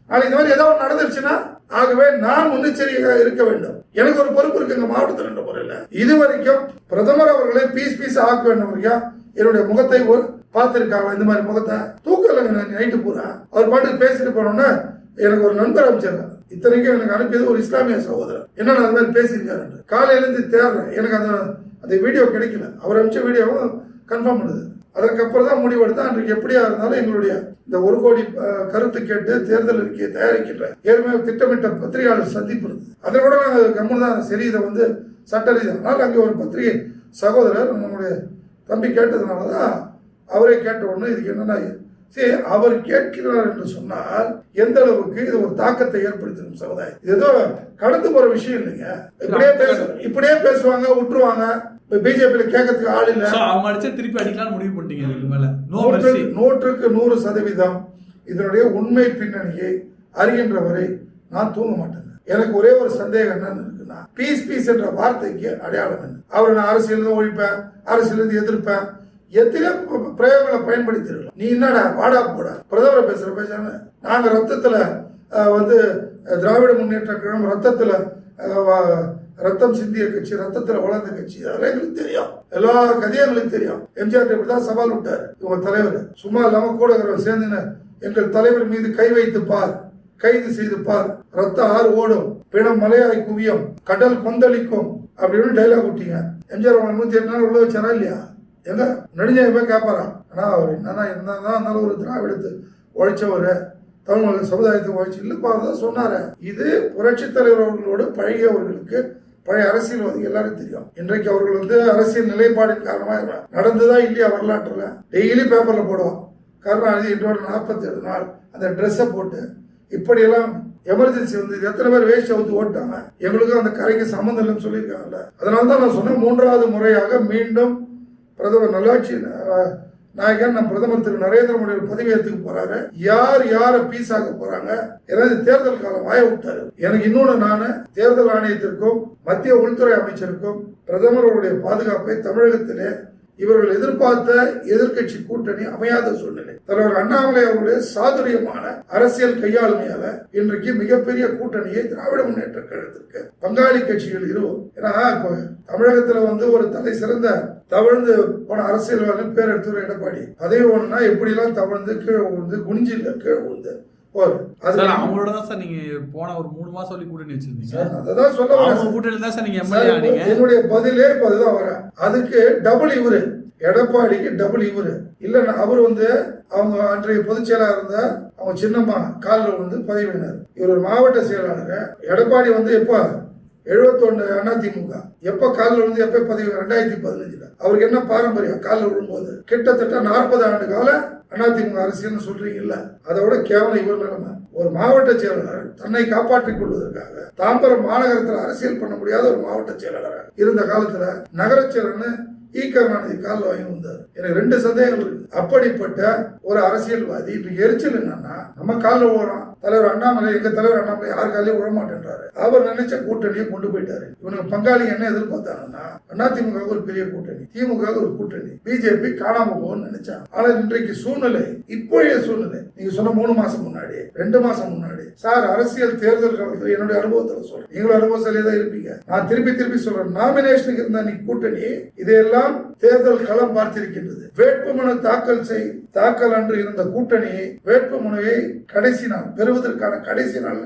நாளைக்கு இந்த மாதிரி ஏதாவது நடந்துருச்சுன்னா ஆகவே நான் முன்னெச்சரிக்கையாக இருக்க வேண்டும். எனக்கு ஒரு பொறுப்பு இருக்கு எங்க மாவட்டத்தில் என்ற முறையில். இது வரைக்கும் பிரதமர் அவர்களை பீஸ் பீஸ் ஆக்க வேண்டும் வரைக்கும் என்னுடைய முகத்தை ஒரு பார்த்திருக்காங்க. இந்த மாதிரி முகத்தை தூக்கலைங்க நான் நைட்டு பூரா. அவர் பாட்டுக்கு பேசிட்டு போனோன்னே எனக்கு ஒரு நண்பர் அமைச்சார் இத்தனைக்கும் எனக்கு அனுப்பியது ஒரு இஸ்லாமிய சகோதரர். என்னென்ன அது மாதிரி பேசியிருக்காரு காலையிலேருந்து தேடுறேன். எனக்கு அந்த அந்த வீடியோ கிடைக்கல. அவர் அனுப்பிச்ச வீடியோவும் கன்ஃபார்ம் பண்ணுது. அதற்கப்புறம் தான் முடிவெடுத்தா அன்றைக்கு எப்படியா இருந்தாலும் எங்களுடைய இந்த ஒரு கோடி கருத்து கேட்டு தேர்தல் அறிக்கையை தயாரிக்கின்ற ஏற்கனவே திட்டமிட்ட பத்திரிகையாளர் சந்திப்பு இருந்தது. அதை கூட நாங்கள் கம்முன்னு தான் சரி இதை வந்து சட்ட ரீதியானால் அதனால் அங்கே ஒரு பத்திரிகை சகோதரர் நம்முடைய தம்பி கேட்டதுனால தான் அவரே கேட்ட உடனே இதுக்கு என்னென்ன சரி அவர் கேட்கிறார் என்று சொன்னால் எந்த அளவுக்கு இது ஒரு தாக்கத்தை ஏற்படுத்திடும் சமுதாயம். ஏதோ கடந்து போற விஷயம் இல்லைங்க. இப்படியே பேச இப்படியே பேசுவாங்க விட்டுருவாங்க பிஜேபியில கேட்கறதுக்கு ஆள் இல்ல. அவங்க அடிச்சா திருப்பி அடிக்கலாம்னு முடிவு பண்ணிட்டீங்க இதுக்கு மேல. நூற்றுக்கு நூறு சதவீதம் இதனுடைய உண்மை பின்னணியை அறிகின்ற வரை நான் தூங்க மாட்டேன் எனக்கு ஒரே ஒரு சந்தேகம் என்னன்னு இருக்குன்னா பீஸ் பீஸ் என்ற வார்த்தைக்கு அடையாளம் என்ன? அவரை நான் அரசியல் ஒழிப்பேன் அரசியல் எதிர்ப்பேன். எத்தனையோ ப- பிரயோகங்களை பயன்படுத்தியிருக்கலாம் நீ என்னடா வாடா போட. பிரதமர் பேசுகிற பேசாம நாங்கள் ரத்தத்தில் வந்து திராவிட முன்னேற்ற கழகம் ரத்தத்தில் ரத்தம் சிந்திய கட்சி ரத்தத்தில் வளர்ந்த கட்சி. அதெல்லாம் எங்களுக்கு தெரியும். எல்லா கதையும் எங்களுக்கு தெரியும். எம்ஜிஆர் இப்படி தான் சவால் விட்டார் இவங்க தலைவர். சும்மா இல்லாமல் கூட இருக்கிறவங்க எங்கள் தலைவர் மீது கை வைத்து பார். கைது செய்து பார். ரத்த ஆறு ஓடும். பிணம் மலையாய் குவியும். கடல் கொந்தளிக்கும். அப்படின்னு டைலாக் விட்டீங்க. எம்ஜிஆர் நூத்தி எட்டு நாள் உள்ள வச்சாரா இல்லையா? என்ன நெடுஞ்செழியன் போய் கேட்பாராம் ஆனால் அவர் என்னன்னா என்னதான் இருந்தாலும் ஒரு திராவிடத்து உழைச்சவர் தமிழ் சமுதாயத்தை உழைச்சி இல்லைப்பா தான் சொன்னார். இது புரட்சி தலைவர் அவர்களோடு பழகியவர்களுக்கு பழைய அரசியல்வாதி எல்லாரும் தெரியும். இன்றைக்கு அவர்கள் வந்து அரசியல் நிலைப்பாடின் காரணமாக நடந்ததா இல்லையா வரலாற்றுல? டெய்லி பேப்பர்ல போடுவோம் கருணாநிதி இன்றோட நாற்பத்தி ஏழு நாள் அந்த ட்ரெஸ்ஸை போட்டு இப்படியெல்லாம் எமர்ஜென்சி வந்து எத்தனை பேர் வேஸ்ட் அவுத்து ஓட்டாங்க எங்களுக்கும் அந்த கரைக்கு சம்மந்தம் இல்லைன்னு சொல்லியிருக்காங்கல்ல. அதனால தான் நான் சொன்னேன் மூன்றாவது முறையாக மீண்டும் பிரதமர் நல்லாட்சி நாயகன் நம் பிரதமர் திரு நரேந்திர மோடி பதவியேற்றுக்கு போறாரு. யார் யார பீஸ் ஆக போறாங்க? எனது தேர்தல் காலம் வாய விட்டாரு. எனக்கு இன்னொன்னு நானு தேர்தல் ஆணையத்திற்கும் மத்திய உள்துறை அமைச்சருக்கும் பிரதமருடைய பாதுகாப்பை தமிழகத்திலே இவர்கள் எதிர்பார்த்த எதிர்க்கட்சி கூட்டணி அமையாத சூழ்நிலை. தலைவர் அண்ணாமலை அவருடைய சாதுரியமான அரசியல் கையாளுமையால இன்றைக்கு மிகப்பெரிய கூட்டணியை திராவிட முன்னேற்ற கழகத்திற்கு பங்காளி கட்சிகள் இருவரும் ஏன்னா இப்போ தமிழகத்துல வந்து ஒரு தலை சிறந்த தவழ்ந்து போன அரசியல்வாதி பேர் எடப்பாடி. அதே ஒண்ணுனா எப்படி எல்லாம் தவழ்ந்து கீழே விழுந்து குனிஞ்சு கீழே விழுந்து போகுது அது அவங்களோட தான் சார் நீங்க போன ஒரு மூணு மாசம் வரைக்கும் கூட்டணி வச்சிருந்தீங்க. சார், அததான் சொல்ல அவங்க சார். கூட்டணியில தான் சார் நீங்க சார், எம்எல்ஏ ஆனீங்க. என்னுடைய பதிலே இப்ப அதுதான் வரேன். அதுக்கு டபுள் இவரு. எடப்பாடிக்கு டபுள் இவரு. இல்ல அவர் வந்து அவங்க அன்றைய பொதுச் செயலாளர் இருந்த அவங்க சின்னம்மா காலில் வந்து பதவியினர். இவர் ஒரு மாவட்ட செயலாளர். எடப்பாடி வந்து எப்போ? எழுபத்தொன்னு அதிமுக எப்ப காலில் விழுந்து எப்ப பதவி? ரெண்டாயிரத்தி பதினஞ்சுல. அவருக்கு என்ன பாரம்பரியம்? காலில் விழும்போது. கிட்டத்தட்ட நாற்பது ஆண்டு கால அதிமுக அரசியல்னு சொல்றீங்கல்ல அதோட கேவலம் இவர் நிலைமை ஒரு மாவட்ட செயலாளர் தன்னை காப்பாற்றிக் கொள்வதற்காக தாம்பரம் மாநகரத்தில் அரசியல் பண்ண முடியாத ஒரு மாவட்ட செயலாளராக இருந்த காலத்துல நகரச் செயலர்னு ஈ கருணாநிதி காலில் வாங்கி வந்தார். எனக்கு ரெண்டு சந்தேகங்கள் இருக்கு. அப்படிப்பட்ட ஒரு அரசியல்வாதி இன்னைக்கு எரிச்சல் என்னன்னா நம்ம காலில் ஓடுறோம் தலைவர் அண்ணாமலை எங்க தலைவர் அண்ணாமலை யார் காலையும் விட மாட்டேன்றாரு அவர் நினைச்ச கூட்டணியை கொண்டு போயிட்டாரு. இவனுக்கு பங்காளி என்ன எதிர்பார்த்தாங்கன்னா அதிமுக ஒரு பெரிய கூட்டணி திமுக ஒரு கூட்டணி பிஜேபி காணாம போகும்னு நினைச்சான். ஆனால் இன்றைக்கு சூழ்நிலை இப்போதைய சூழ்நிலை நீங்க சொன்ன மூணு மாசம் முன்னாடி ரெண்டு மாசம் முன்னாடி சார் அரசியல் தேர்தல் காலத்துல என்னுடைய அனுபவத்துல சொல்றேன். நீங்களும் அனுபவசாலியா தான் இருப்பீங்க. நான் திருப்பி திருப்பி சொல்றேன் நாமினேஷனுக்கு இருந்த நீ கூட்டணி இதையெல்லாம் தேர்தல் களம் பார்த்திருக்கின்றது. வேட்புமனு தாக்கல் செய் தாக்கல் அன்று இருந்த கூட்டணி வேட்புமனுவை கடைசி நாள் பெறுவதற்கான கடைசி நாள்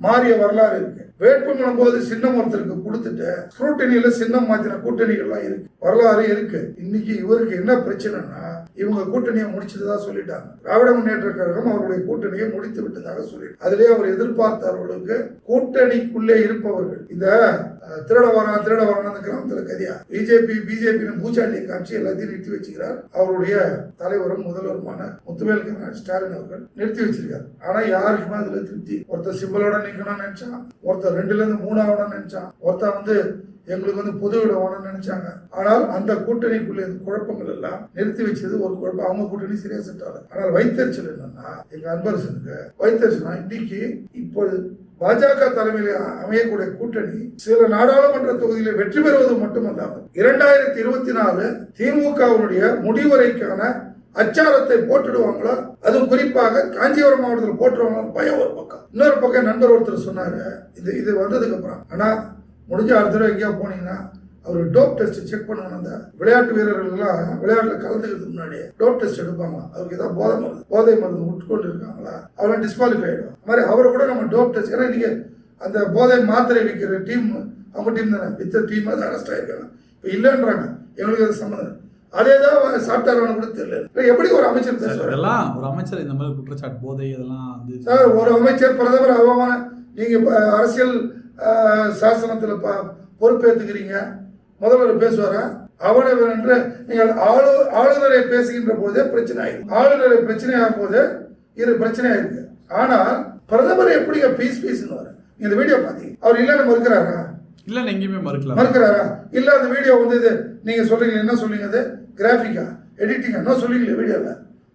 மாறிய வரலாறு இருக்கு. வேட்புமனு போது சின்னம் ஒருத்தருக்கு கொடுத்துட்டு ஸ்க்ரூட்டனியில சின்னம் மாத்தின கூட்டணிகள்லாம் இருக்கு. வரலாறு இருக்கு. இன்னைக்கு இவருக்கு என்ன பிரச்சனைனா இவங்க கூட்டணியை முடிச்சதா சொல்லிட்டாங்க. திராவிட முன்னேற்ற கழகம் அவருடைய கூட்டணியை முடித்து விட்டதாக சொல்லிட்டு அதிலே அவர் எதிர்பார்த்தவர்களுக்கு கூட்டணிக்குள்ளே இருப்பவர்கள். இந்த திருட வரான் திருட வரான் அந்த கிராமத்துல கதியா? பிஜேபி பிஜேபி பூச்சாண்டியை காட்சி எல்லாத்தையும் நிறுத்தி வச்சுக்கிறார். அவருடைய தலைவரும் முதல்வருமான முத்துவேல் ஸ்டாலின் அவர்கள் நிறுத்தி வச்சிருக்காரு. ஆனா யாருக்குமே அதுல திருப்தி. ஒருத்தர் சிம்பிளோட நிக்கணும்னு நினைச்சா ஒருத்தர் ரெண்டுல இருந்து மூணாவதுன்னு நினைச்சான். ஒருத்தர் வந்து எங்களுக்கு வந்து புது இடம் ஆகணும்னு நினைச்சாங்க. ஆனால் அந்த கூட்டணிக்குள்ள இந்த குழப்பங்கள் எல்லாம் நிறுத்தி வச்சது ஒரு குழப்பம். அவங்க கூட்டணி சரியா செட் ஆனால் வைத்தறிச்சல் என்னன்னா எங்க அன்பரசனுக்கு வைத்தறிச்சல்னா இன்னைக்கு இப்போது பாஜக தலைமையில் அமையக்கூடிய கூட்டணி சில நாடாளுமன்ற தொகுதியில் வெற்றி பெறுவது மட்டுமல்லாமல் இரண்டாயிரத்தி இருபத்தி நாலு திமுகவினுடைய முடிவுரைக்கான அச்சாரத்தை போட்டுடுவாங்களோ? அதுவும் குறிப்பாக காஞ்சிபுரம் மாவட்டத்தில் போட்டுருவாங்க பயம் ஒரு பக்கம். இன்னொரு பக்கம் நண்பர் ஒருத்தர் சொன்னாரு இது இது வந்ததுக்கு அப்புறம். ஆனா முடிஞ்ச அடுத்த தடவை எங்கேயா போனீங்கன்னா அவர் டோப் டெஸ்ட் செக் பண்ணணும் அந்த விளையாட்டு வீரர்கள்லாம் விளையாட்டில் கலந்துக்கிறதுக்கு முன்னாடி டோப் டெஸ்ட் எடுப்பாங்க அவருக்கு ஏதாவது போதை மருந்து போதை மருந்து உட்கொண்டு இருக்காங்களா? அவரை டிஸ்குவாலிஃபை ஆயிடும் மாதிரி அவரை கூட நம்ம டோப் டெஸ்ட் ஏன்னா அந்த போதை மாத்திரை விற்கிற டீம் அவங்க டீம் தானே. வித்த டீம் அது அரெஸ்ட் ஆயிருக்காங்க. இப்போ இல்லைன்றாங்க. எங்களுக்கு அது சம்மந்தம் அதே தான் சாப்பிட்டாரான்னு கூட தெரியல. எப்படி ஒரு அமைச்சர் சார் பேசுவார் இதெல்லாம் ஒரு அமைச்சர் இந்த மாதிரி குற்றச்சாட்டு போதை இதெல்லாம் வந்து சார் ஒரு அமைச்சர் பிரதமர் அவமான நீங்க ப- அரசியல் சாசனத்துல பொறுப்பேற்றுக்கிறீங்க முதல்வர் பேசுவாரா? அவனை என்று நீங்கள் ஆளு ஆளுநரை பேசுகின்ற போதே பிரச்சனை ஆயிருக்கு ஆளுநரை பிரச்சனை ஆகும் போது இது பிரச்சனை ஆயிருக்கு ஆனால் பிரதமர் எப்படிங்க பீஸ் பீஸ்னு இந்த வீடியோ பார்த்தீங்க அவர் இல்லைன்னு மறுக்கிறாரா இல்லைன்னு எங்கேயுமே மறுக்கல. மறுக்கிறாரா? இல்ல அந்த வீடியோ வந்து இது நீங்க சொல்றீங்க என்ன சொல்றீங்க அது? கிராஃபிக்கா எடிட்டிங்கா என்ன சொல்றீங்களே வீடியோல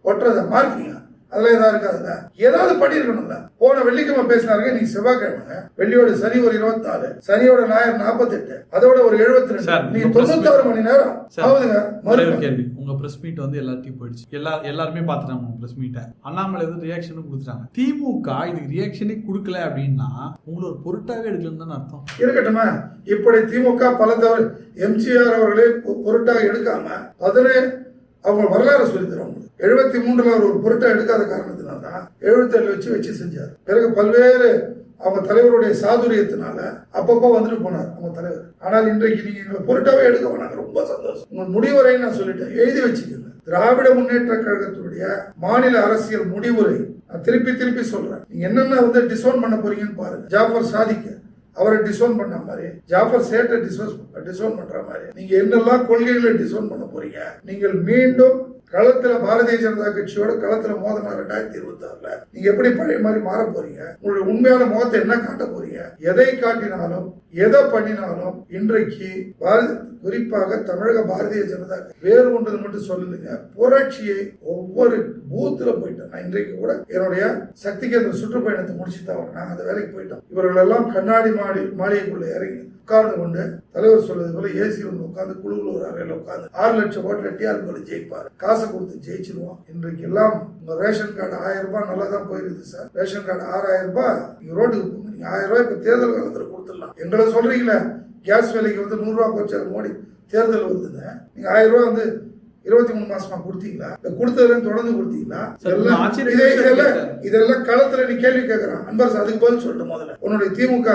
ஒட்டுறதா? மார்க்கிங்கா அதெல்லாம் ஏதாவது இருக்காதுல்ல ஏதாவது பண்ணிருக்கணும்ல போன வெள்ளிக்கிழமை பேசினாருங்க நீங்க செவ்வாய்க்கிழமை. வெள்ளியோட சனி ஒரு இருபத்தி நாலு சனியோட ஞாயிறு நாற்பத்தெட்டு அதோட ஒரு எழுபத்தி ரெண்டு. press தொண்ணூத்தாறு மணி நேரம் ஆகுதுங்க மறுக்க உங்கள் உங்க பிரஸ் மீட் வந்து எல்லாத்தையும் போயிடுச்சு. எல்லா எல்லாருமே பார்த்துட்டாங்க உங்க பிரஸ் மீட்டை அண்ணாமலை வந்து ரியாக்ஷனும் கொடுத்துட்டாங்க. திமுக இதுக்கு ரியாக்ஷனே கொடுக்கல அப்படின்னா உங்களை ஒரு பொருட்டாவே எடுக்கலன்னு தானே அர்த்தம்? இருக்கட்டுமா இப்படி திமுக பல தவறு எம்ஜிஆர் அவர்களே பொருட்டாக எடுக்காம பதினே அவங்க வரலாறு சொல்லி தரும் எழுபத்தி மூன்றுல அவர் ஒரு பொருட்டை எடுக்காத காரணத்தினால தான் எழுபத்தேழு வச்சு வச்சு செஞ்சார். பிறகு பல்வேறு அவங்க தலைவருடைய சாதுரியத்தினால அப்பப்போ வந்துட்டு போனார் அவங்க தலைவர். ஆனால் இன்றைக்கு நீங்க எங்களை பொருட்டாவே எடுக்க வேணாங்க ரொம்ப சந்தோஷம். உங்க முடிவுரை நான் சொல்லிட்டேன். எழுதி வச்சுக்கோங்க. திராவிட முன்னேற்ற கழகத்துடைய மாநில அரசியல் முடிவுரை நான் திருப்பி திருப்பி சொல்றேன். நீங்க என்னென்ன வந்து டிசோன் பண்ண போறீங்கன்னு பாருங்க. ஜாஃபர் சாதிக்க அவரை டிசோன் பண்ண மாதிரி ஜாஃபர் சேட்டை டிசோன் டிசோன் பண்ற மாதிரி நீங்க என்னெல்லாம் கொள்கைகளை டிசோன் பண்ண போறீங்க நீங்கள் மீண்டும் களத்துல பாரதிய ஜனதா கட்சியோட களத்துல மோதனா ரெண்டாயிரத்தி இருபத்தி ஆறுல நீங்க எப்படி பழைய மாதிரி மாற போறீங்க? உங்களுடைய உண்மையான முகத்தை என்ன காட்ட போறீங்க? எதை காட்டினாலும் எதை பண்ணினாலும் இன்றைக்கு பாரதி குறிப்பாக தமிழக பாரதிய ஜனதா வேறு ஒன்றது மட்டும் சொல்லுங்க. புரட்சியை ஒவ்வொரு பூத்துல போயிட்டேன். நான் இன்றைக்கு கூட என்னுடைய சக்தி கேந்திர சுற்றுப்பயணத்தை முடிச்சுட்டு தான் நாங்க அந்த வேலைக்கு போயிட்டோம். இவர்கள் எல்லாம் கண்ணாடி மாடி மாளிகைக்குள்ள இறங்கி உட்கார்ந்து கொண்டு தலைவர் சொல்றது போல ஏசி வந்து உட்கார்ந்து குழுகுல ஒரு அறையில உட்கார்ந்து ஆறு லட்சம் ஓட்டு ரெட்டியார் போல ஜெயிப்பாரு. காசை கொடுத்து ஜெயிச்சிருவோம். இன்றைக்கு எல்லாம் உங்க ரேஷன் கார்டு ஆயிரம் ரூபாய் நல்லா தான் போயிருக்குது சார். ரேஷன் கார்டு ஆறாயிரம் ரூபாய் நீங்க ரோட்டுக்கு போங்க. நீங்க ஆயிரம் ரூபாய் இப்ப தேர்தல் காலத்துல கொடுத்துடலாம். எங்களை சொல்றீங்களே? கேஸ் விலைக்கு வந்து நூறு ரூபாய் போச்சாரு மோடி. தேர்தல் வருதுங்க. நீங்க ஆயிரம் ரூபாய் வந்து இருபத்தி மூணு மாசமா கொடுத்தீங்களா? இல்ல கொடுத்ததுல தொடர்ந்து கொடுத்தீங்களா? இதெல்லாம் இதெல்லாம் களத்துல நீ கேள்வி கேட்கறான் அன்பர் சார் அதுக்கு பதில் சொல்லிட்டு முதல்ல உன்னுடைய திமுக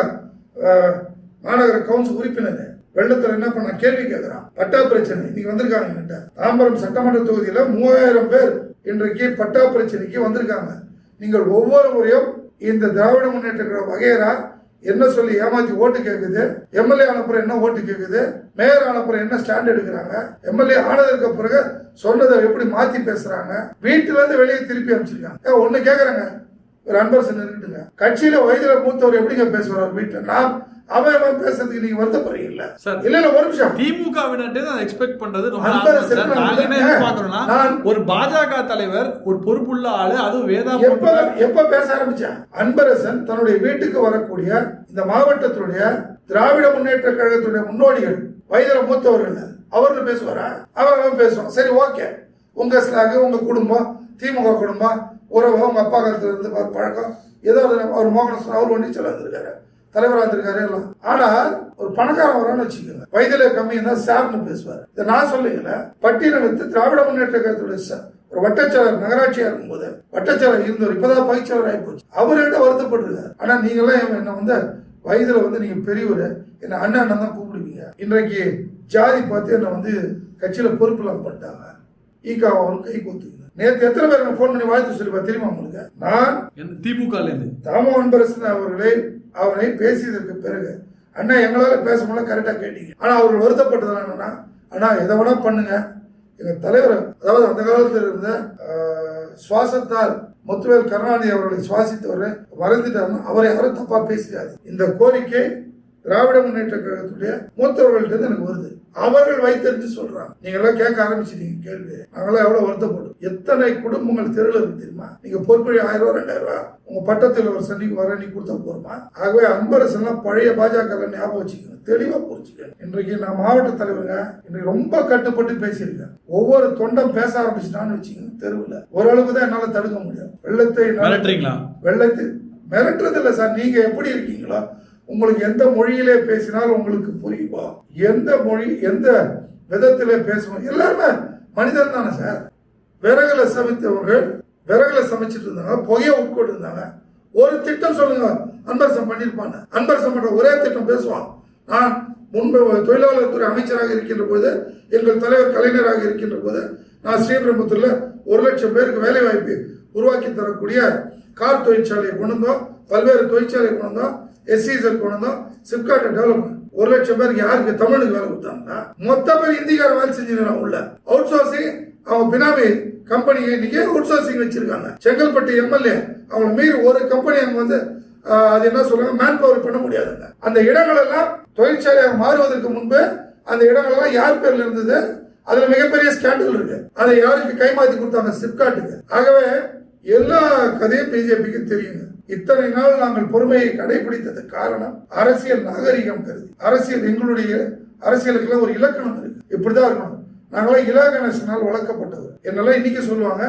மாநகர கவுன்சில் உறுப்பினர் வெள்ளத்துல என்ன பண்ண? கேள்வி கேட்கிறான் பட்டா பிரச்சனை. இன்னைக்கு வந்திருக்காங்க தாம்பரம் சட்டமன்ற தொகுதியில மூவாயிரம் பேர் இன்றைக்கு பட்டா பிரச்சனைக்கு வந்திருக்காங்க. நீங்கள் ஒவ்வொரு முறையும் இந்த திராவிட முன்னேற்ற வகையரா என்ன சொல்லி ஏமாத்தி ஓட்டு கேட்குது எம்எல்ஏ அனுப்புற என்ன ஓட்டு கேட்குது மேயர் அனுப்புற என்ன ஸ்டாண்ட் எடுக்கிறாங்க? எம்எல்ஏ ஆனதுக்கு பிறகு சொன்னதை எப்படி மாத்தி பேசுறாங்க? வீட்டுல இருந்து வெளியே திருப்பி அனுப்பிச்சிருக்காங்க. ஒண்ணு கேக்குறாங்க. ஒரு அன்பரசன் இருக்கட்டுங்க கட்சியில வயதுல மூத்தவர் எப்படிங்க பேசுவார் வீட்டுல? நான் அவன் பேசுறதுக்கு நீங்க வருத்தப்படுறீங்கல்ல சார். இல்ல இல்ல ஒரு நிமிஷம். திமுகவினர்கிட்ட அதை எக்ஸ்பெக்ட் பண்றது. நான் நான் ஒரு பாஜக தலைவர் ஒரு பொறுப்புள்ள ஆளு அதுவும் வேதா எப்ப எப்ப பேச ஆரம்பிச்சான்? அன்பரசன் தன்னுடைய வீட்டுக்கு வரக்கூடிய இந்த மாவட்டத்தினுடைய திராவிட முன்னேற்ற கழகத்துடைய முன்னோடிகள் வயதுல மூத்தவர்கள். அவர்கள் பேசுவாரா? அவன் பேசுவான். சரி ஓகே. உங்க ஸ்லாகு உங்க குடும்பம் திமுக குடும்பம் உறவு உங்க அப்பா காலத்துல இருந்து பழக்கம். ஏதோ அவர் மோகன அவர் ஒன்றிச்சல இருந்திருக்காரு தலைவராக இருந்திருக்காரு எல்லாம். ஆனால் ஒரு பணக்காரன் வரான்னு வச்சுக்கோங்க. வயதில கம்மி தான் சார்னு பேசுவார். இதை நான் சொல்லுங்கல பட்டியலகத்து திராவிட முன்னேற்ற கழகத்துடைய சார் ஒரு வட்டச்சாளர் நகராட்சியா இருக்கும்போது வட்டச்சாளர் இருந்தவர் இப்பதான் பயிற்சியாளர் ஆகி போச்சு. அவர்கிட்ட வருத்தப்பட்டிருக்காரு. ஆனா நீங்களாம் என்ன வந்து வயதுல வந்து நீங்க பெரியவர். என்ன அண்ணன் அண்ணன் தான் கூப்பிடுவீங்க. இன்றைக்கு ஜாதி பார்த்து என்ன வந்து கட்சியில பொறுப்புலாம் பண்ணிட்டாங்க. ஈகா அவரும் கை கோத்துக்குது நேற்று எத்தனை பேர் எனக்கு ஃபோன் பண்ணி வாழ்த்து சொல்லிப்பா தெரியுமா உங்களுக்கு? நான் திமுக இருந்து தாமோ அன்பரசன் அவர்களை அவரை பேசியதற்கு பிறகு அண்ணா எங்களால பேச முடியல கரெக்டா கேட்டீங்க. ஆனா அவர்கள் வருத்தப்பட்டது என்னன்னா அண்ணா எதை வேணா பண்ணுங்க. எங்க தலைவர் அதாவது அந்த காலத்தில் இருந்த சுவாசத்தால் முத்துவேல் கருணாநிதி அவர்களை சுவாசித்தவர் மறந்துட்டாருன்னா அவரை யாரும் தப்பா பேசிடாது. இந்த கோரிக்கை திராவிட முன்னேற்ற கழகத்துடைய மூத்தவர்கள்ட்ட இருந்து எனக்கு வருது. அவர்கள் வைத்தறிஞ்சு சொல்றாங்க. நீங்க எல்லாம் கேட்க ஆரம்பிச்சிட்டீங்க கேள்வி. நாங்களாம் எவ்வளவு வருத்தப்படும் எத்தனை குடும்பங்கள் தெருவில் இருக்கு தெரியுமா? நீங்க பொறுப்பழி ஆயிரம் ரூபாய் ரெண்டாயிரம் ரூபாய் உங்க பட்டத்தில் ஒரு சன்னிக்கு வர நீ கொடுத்தா போருமா? ஆகவே அன்பரசன் எல்லாம் பழைய பாஜக ஞாபகம் வச்சுக்கோங்க. தெளிவா புரிஞ்சுக்கங்க. இன்றைக்கு நான் மாவட்ட தலைவருங்க. இன்னைக்கு ரொம்ப கட்டுப்பட்டு பேசியிருக்கேன். ஒவ்வொரு தொண்டம் பேச ஆரம்பிச்சுட்டான்னு வச்சுக்கோங்க தெருவில். ஓரளவுக்கு தான் என்னால தடுக்க முடியும். வெள்ளத்தை வெள்ளத்தை மிரட்டுறது இல்லை சார். நீங்க எப்படி இருக்கீங்களோ உங்களுக்கு எந்த மொழியிலே பேசினால் உங்களுக்கு புரியுமா? எந்த மொழி எந்த விதத்திலே பேசுவோம் எல்லாருமே மனிதன் தானே சார். விறகுல சமைத்தவர்கள் விறகுல சமைச்சிட்டு இருந்தாங்க புகையை உட்கொண்டு இருந்தாங்க. ஒரு திட்டம் சொல்லுங்க அன்பரசம் பண்ணியிருப்பாங்க. அன்பரசம் பண்ற ஒரே திட்டம் பேசுவான். நான் முன்பு தொழிலாளர் துறை அமைச்சராக இருக்கின்ற போது எங்கள் தலைவர் கலைஞராக இருக்கின்ற போது நான் ஸ்ரீபெரும்புத்தூர்ல ஒரு லட்சம் பேருக்கு வேலை வாய்ப்பு உருவாக்கி தரக்கூடிய கார் தொழிற்சாலையை கொண்டு வந்தோம். பல்வேறு தொழிற்சாலை கொண்டு வந்தோம். எஸ்சிஎஸ்எல் கொண்டு வந்தோம். சிப்காட்டை டெவலப்மெண்ட் ஒரு லட்சம் பேருக்கு யாருக்கு தமிழுக்கு வேலை கொடுத்தாங்கன்னா மொத்த பேர் இந்திக்கார வேலை செஞ்சுருக்காங்க உள்ள. அவுட் சோர்சிங் அவங்க பினாமி கம்பெனி இன்னைக்கு அவுட் சோர்சிங் வச்சிருக்காங்க. செங்கல்பட்டு எம்எல்ஏ அவங்களை மீறி ஒரு கம்பெனி அங்க வந்து அது என்ன சொல்றாங்க? மேன் பவர் பண்ண முடியாதுங்க. அந்த இடங்கள் எல்லாம் தொழிற்சாலையாக மாறுவதற்கு முன்பு அந்த இடங்கள் எல்லாம் யார் பேர்ல இருந்தது? அதுல மிகப்பெரிய ஸ்கேண்டல் இருக்கு. அதை யாருக்கு கைமாத்தி கொடுத்தாங்க? சிப்காட்டுக்கு ஆகவே எல்லா கதையும் பிஜேபிக்கு தெரியுங்க. இத்தனை நாள் நாங்கள் பொறுமையை கடைபிடித்தது காரணம் அரசியல் நாகரிகம் கருதி. அரசியல் எங்களுடைய அரசியலுக்கெல்லாம் ஒரு இலக்கணம் இருக்கு. இப்படிதான் இருக்கணும். நாங்களாம் இலா கணேசனால் வளர்க்கப்பட்டவர். என்னெல்லாம் இன்னைக்கு சொல்லுவாங்க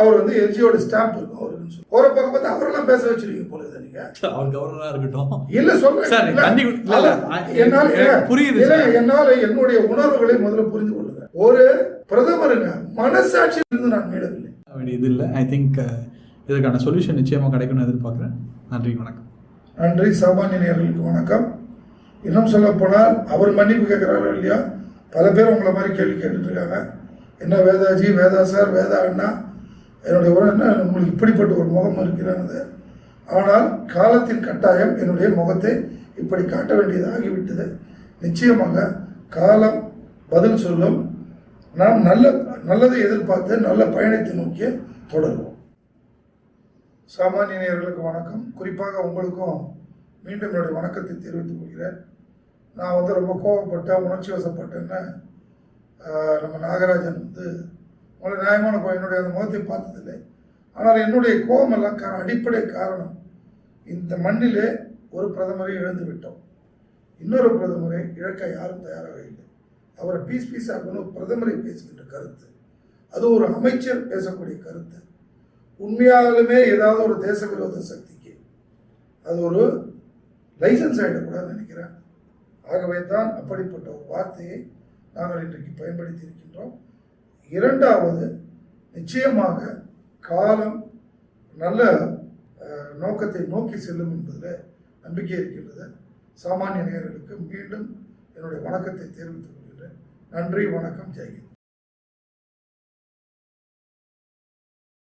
அவர் வந்து எல்ஜியோட ஸ்டாம்ப் இருக்கும் அவருக்கு சொல்லி. போற பக்கம் பார்த்து அவரெல்லாம் பேச வச்சிருக்கீங்க போல இதை நீங்க. அவர் கவர்னரா இருக்கட்டும். இல்ல சொல்றேன். என்னால புரியுது. என்னால என்னுடைய உணர்வுகளை முதல்ல புரிந்து கொள்ளுங்க. ஒரு பிரதமருங்க மனசாட்சி இருந்து நான் மீளவில்லை வேண்டியது இல்லை. ஐ திங்க் இதுக்கான சொல்யூஷன் நிச்சயமாக கிடைக்கும்னு எதிர்பார்க்குறேன். நன்றி வணக்கம். நன்றி சாமானியர்களுக்கு வணக்கம். இன்னும் சொல்லப்போனால் அவர் மன்னிப்பு கேட்கிறாரோ இல்லையா பல பேர் உங்களை மாதிரி கேள்வி கேட்டுட்ருக்காங்க. என்ன வேதாஜி வேதா சார் வேதா அண்ணா என்னுடைய உரம் என்ன? உங்களுக்கு இப்படிப்பட்ட ஒரு முகம் இருக்கிறது. ஆனால் காலத்தின் கட்டாயம் என்னுடைய முகத்தை இப்படி காட்ட வேண்டியதாகிவிட்டது. நிச்சயமாக காலம் பதில் சொல்லும். நாம் நல்ல நல்லதை எதிர்பார்த்து நல்ல பயணத்தை நோக்கி தொடருவோம். சாமானிய நேயர்களுக்கு வணக்கம். குறிப்பாக உங்களுக்கும் மீண்டும் என்னுடைய வணக்கத்தை தெரிவித்துக் கொள்கிறேன். நான் வந்து ரொம்ப கோவப்பட்டேன் உணர்ச்சி வசப்பட்டேன்னு நம்ம நாகராஜன் வந்து உங்களை நியாயமான என்னுடைய அந்த முகத்தை பார்த்ததில்லை. ஆனால் என்னுடைய கோபம் எல்லாம் கா அடிப்படை காரணம் இந்த மண்ணிலே ஒரு பிரதமரை இழந்து விட்டோம். இன்னொரு பிரதமரை இழக்க யாரும் தயாராக இல்லை. அவரை பீஸ் பீஸாக பிரதமரை பேசுகின்ற கருத்து அது ஒரு அமைச்சர் பேசக்கூடிய கருத்து. உண்மையாலுமே ஏதாவது ஒரு தேச விரோத சக்திக்கு அது ஒரு லைசன்ஸ் ஆகிடக்கூடாதுன்னு நினைக்கிறேன். ஆகவே தான் அப்படிப்பட்ட ஒரு வார்த்தையை நாங்கள் இன்றைக்கு பயன்படுத்தி இருக்கின்றோம் இரண்டாவது நிச்சயமாக காலம் நல்ல நோக்கத்தை நோக்கி செல்லும் என்பதில் நம்பிக்கை இருக்கின்றது. சாமானிய நேயர்களுக்கு மீண்டும் என்னுடைய வணக்கத்தை தெரிவித்துக் கொள்கிறேன் நன்றி வணக்கம் ஜெய்ஹிந்த்